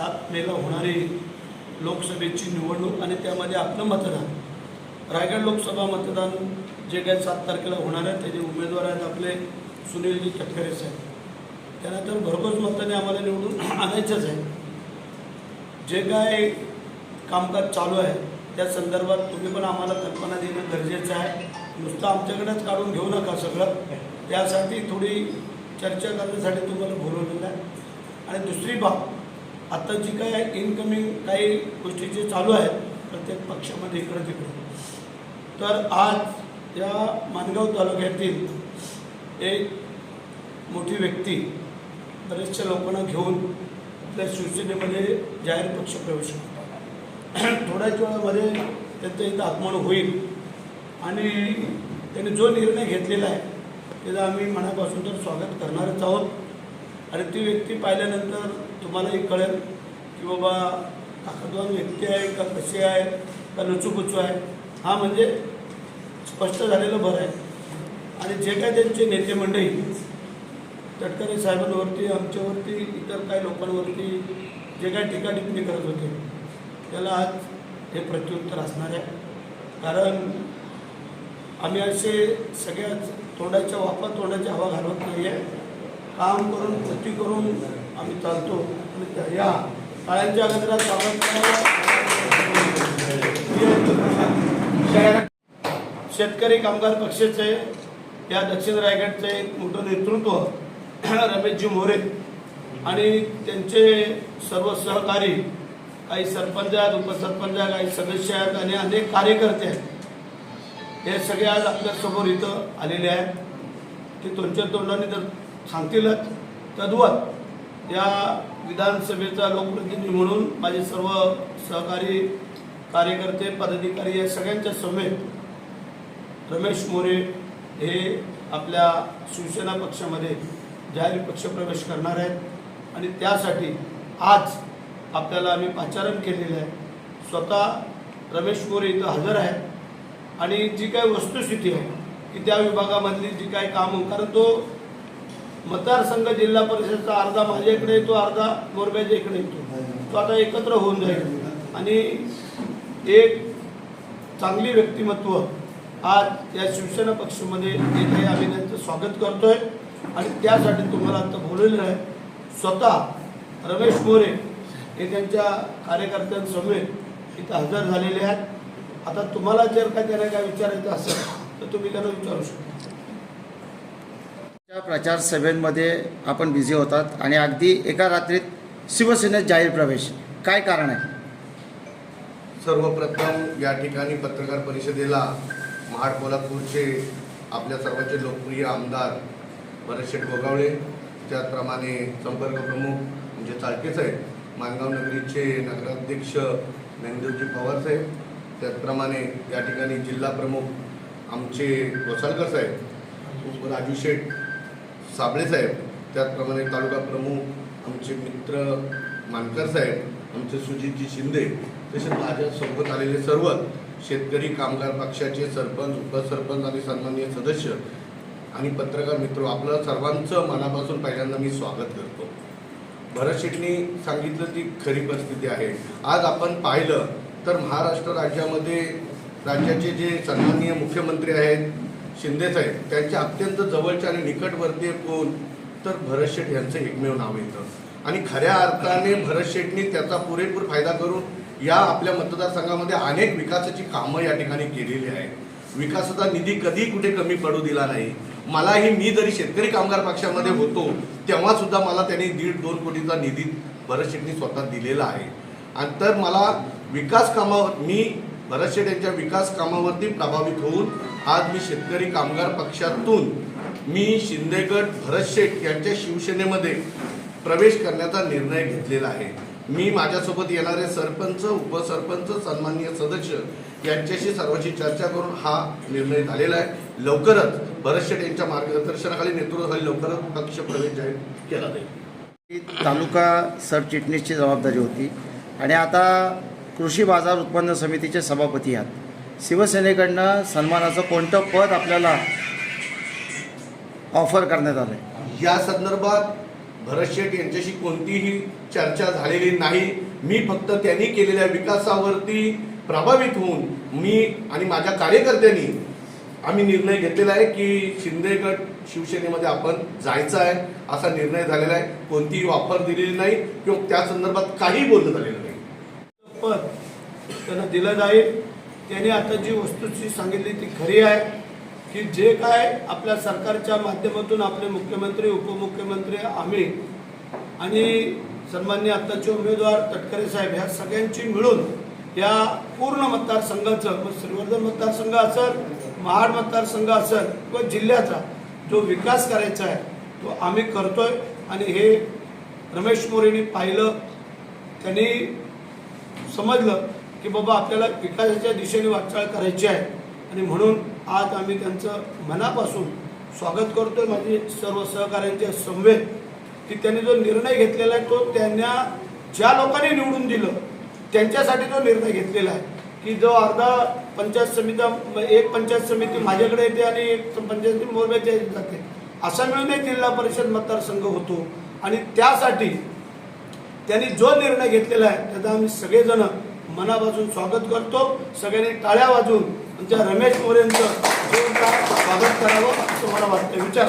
सात मेला होणारी लोकसभेची निवडणूक आणि त्यामध्ये आपलं मतदान. रायगड लोकसभा मतदान जे काही सात तारखेला होणार आहे त्याचे उमेदवार आहेत आपले सुनीलजी तटकरे साहेब. त्यांना तर भरघोस मताने आम्हाला निवडून आणायचंच आहे. जे काय कामकाज चालू आहे त्या संदर्भात तुम्ही पण आम्हाला कल्पना देणं गरजेचं आहे. नुसतं आमच्याकडेच काढून घेऊ नका सगळं. त्यासाठी थोडी चर्चा करण्यासाठी तुम्हाला बोलवलेलं आहे. आणि दुसरी बाब आता जी काय इनकमिंग काही गोष्टी जे चालू आहेत प्रत्येक पक्षामध्ये इकडं तिकडं. तर आज या मानगाव तालुक्यातील एक मोठी व्यक्ती बरेचशा लोकांना घेऊन आपल्या शिवसेनेमध्ये जाहीर पक्ष प्रवेश करतात. थोड्याच वेळामध्ये त्यांचं इथं आगमन होईल. आणि त्यांनी जो निर्णय घेतलेला आहे त्याचं आम्ही मनापासून तर स्वागत करणारच आहोत. आणि ती व्यक्ती पाहिल्यानंतर तुम्हालाही कळेल की बाबा ताकदवान व्यक्ती आहे का कशी आहे का लचूकुचू आहे? हा म्हणजे स्पष्ट झालेलं बरं आहे. आणि जे काय त्यांचे नेते मंडळी तटकरे साहेबांवरती आमच्यावरती इतर काही लोकांवरती जे काही टीका टिप्पणी करत होते त्याला आज हे प्रत्युत्तर असणार आहे. कारण आम्ही असे सगळ्याच तोंडाच्या वापर तोंडाची हवा घालवत नाही आहे काम करून कृती करून आम्ही चालतो. आणि या काळ्यांच्या गजरात स्वागत शेतकरी कामगार पक्षाचे या दक्षिण रायगडचे एक मोठं नेतृत्व रमेशजी मोरे आणि त्यांचे सर्व सहकारी काही सरपंच आहेत उपसरपंच आहेत काही सदस्य आहेत आणि अनेक कार्यकर्ते आहेत. हे सगळे आज आपल्यासमोर इथं आलेले आहेत. ते तुमच्या तोंडाने जर सांगतीलच. तद्वत या विधानसभेचा लोकप्रतिनिधी म्हणून माझे सर्व सहकारी कार्यकर्ते पदाधिकारी या सगळ्यांच्या समेत रमेश मोरे हे आपल्या शिवसेना पक्षामध्ये जाहीर पक्षप्रवेश करणार आहेत. आणि त्यासाठी आज आपल्याला आम्ही पाचारण केलेलं आहे. स्वतः रमेश मोरे इथं हजर आहेत. आणि जी काही वस्तुस्थिती आहे की त्या विभागामधली जी काही कामं कारण तो मतदारसंघ जिल्हा परिषदचा अर्धा माझ्या इकडे येतो अर्धा मोरब्याच्या इकडे येतो. तो आता एकत्र होऊन जाईल. आणि एक चांगली व्यक्तिमत्व आज या शिवसेना पक्षामध्ये येत आहे आम्ही त्यांचं स्वागत करतोय आणि त्यासाठी तुम्हाला आता बोललेलं आहे. स्वतः रमेश मोरे हे त्यांच्या कार्यकर्त्यांसमवेत इथं हजर झालेले आहेत. आता तुम्हाला जर काय त्यांना काय विचारायचं असेल तर तुम्ही त्यांना विचारू शकता. त्या प्रचार सभेमध्ये आपण बिझी होतात आणि अगदी एका रात्रीत शिवसेनेत जाहीर प्रवेश. काय कारण आहे? सर्वप्रथम या ठिकाणी पत्रकार परिषदेला महाड कोल्हापूरचे आपल्या सर्वांचे लोकप्रिय आमदार भरतशेठ गोगावळे त्याचप्रमाणे संपर्क प्रमुख म्हणजे चाळके आहेत मानगाव नगरीचे नगराध्यक्ष ज्ञानदेवजी पवार साहेब त्याचप्रमाणे या ठिकाणी जिल्हा प्रमुख आमचे गोसाळकर साहेब राजू शेठ साबळे साहेब त्याचप्रमाणे तालुका प्रमुख आमचे मित्र मानकर साहेब आमचे सुजितजी शिंदे तसेच माझ्यासोबत आलेले सर्व शेतकरी कामगार पक्षाचे सरपंच उपसरपंच आणि सन्माननीय सदस्य आणि पत्रकार मित्र आपलं सर्वांचं मनापासून पहिल्यांदा मी स्वागत करतो. भरत शेटनी सांगितलं ती खरी परिस्थिती आहे. आज आपण पाहिलं तर महाराष्ट्र राज्यामध्ये राज्याचे जे सन्माननीय मुख्यमंत्री आहेत शिंदेसाहेब त्यांच्या अत्यंत जवळचे आणि निकटवर्तीय कोण? तर भरत शेठ यांचं एकमेव नाव येतं आणि खऱ्या अर्थाने भरत शेठनी त्याचा पुरेपूर फायदा करून या आपल्या मतदारसंघामध्ये अनेक विकासाची कामं या ठिकाणी केलेली आहेत. विकासाचा निधी कधी कुठे कमी पडू दिला नाही. मलाही मी जरी शेतकरी कामगार पक्षामध्ये होतो तेव्हा सुद्धा मला त्यांनी दीड दोन कोटीचा निधी भरत शेठनी स्वतः दिलेला आहे. आणि तर मला विकास कामावर मी भरतशेठ यांच्या विकास कामावरती प्रभावित होऊन आज मी शेतकरी कामगार पक्षातून मी शिंदेगड भरत शेठ यांच्या शिवसेनेमध्ये प्रवेश करण्याचा निर्णय घेतलेला आहे. मी माझ्यासोबत येणारे सरपंच उपसरपंच सन्माननीय सदस्य यांच्याशी सर्वांशी चर्चा करून हा निर्णय झालेला आहे. लवकरच भरत शेठ यांच्या मार्गदर्शनाखाली नेतृत्वाखाली लवकरच पक्ष प्रवेश जाहीर केला जाईल. तालुका सरचिटणीसची जबाबदारी होती. आणि आता कृषी बाजार उत्पन्न समितीचे सभापती आहात. शिवसेनेकडनं सन्मानाचं कोणतं पद आपल्याला ऑफर करण्यात आलं आहे या संदर्भात भरत शेठ यांच्याशी कोणतीही चर्चा झालेली नाही. मी फक्त त्यांनी केलेल्या विकासावरती प्रभावित होऊन मी आणि माझ्या कार्यकर्त्यांनी आम्ही निर्णय घेतलेला आहे की शिंदे गट शिवसेनेमध्ये आपण जायचं आहे असा निर्णय झालेला आहे. कोणतीही ऑफर दिलेली नाही किंवा त्या संदर्भात काही बोलणं झालेलं नाही. पद त्यांना दिलं जाईल त्यांनी आता जी वस्तूची सांगितली ती खरी आहे की जे काय आपल्या सरकारच्या माध्यमातून आपले मुख्यमंत्री उपमुख्यमंत्री आम्ही आणि सन्मान्य आत्ताचे उमेदवार तटकरे साहेब ह्या सगळ्यांची मिळून या पूर्ण मतदारसंघाचं मग श्रीवर्धन मतदारसंघ असेल महाड मतदारसंघ असेल किंवा जिल्ह्याचा जो विकास करायचा आहे तो आम्ही करतोय. आणि हे रमेश मोरेंनी पाहिलं त्यांनी समजलं की बाबा आपल्याला विकासाच्या दिशेने वाटचाल करायची आहे. आणि म्हणून आज आम्ही त्यांचं मनापासून स्वागत करतोय माझे सर्व सहकाऱ्यांचे समवेत की त्यांनी जो निर्णय घेतलेला आहे तो त्यांना ज्या लोकांनी निवडून दिलं त्यांच्यासाठी तो निर्णय घेतलेला आहे. की जो अर्धा पंचायत समिती एक पंचायत समिती माझ्याकडे येते आणि एक पंचायत समिती मोरब्याच्या जाते. असा मिळून एक जिल्हा परिषद मतदारसंघ होतो. आणि त्यासाठी त्यांनी जो निर्णय घेतलेला आहे त्याचा आम्ही सगळेजण मनापासून स्वागत करतो. सगळ्यांनी टाळ्या वाजून आमच्या रमेश मोरेंचं जोरदार स्वागत करावं असं मला वाटतं. विचार.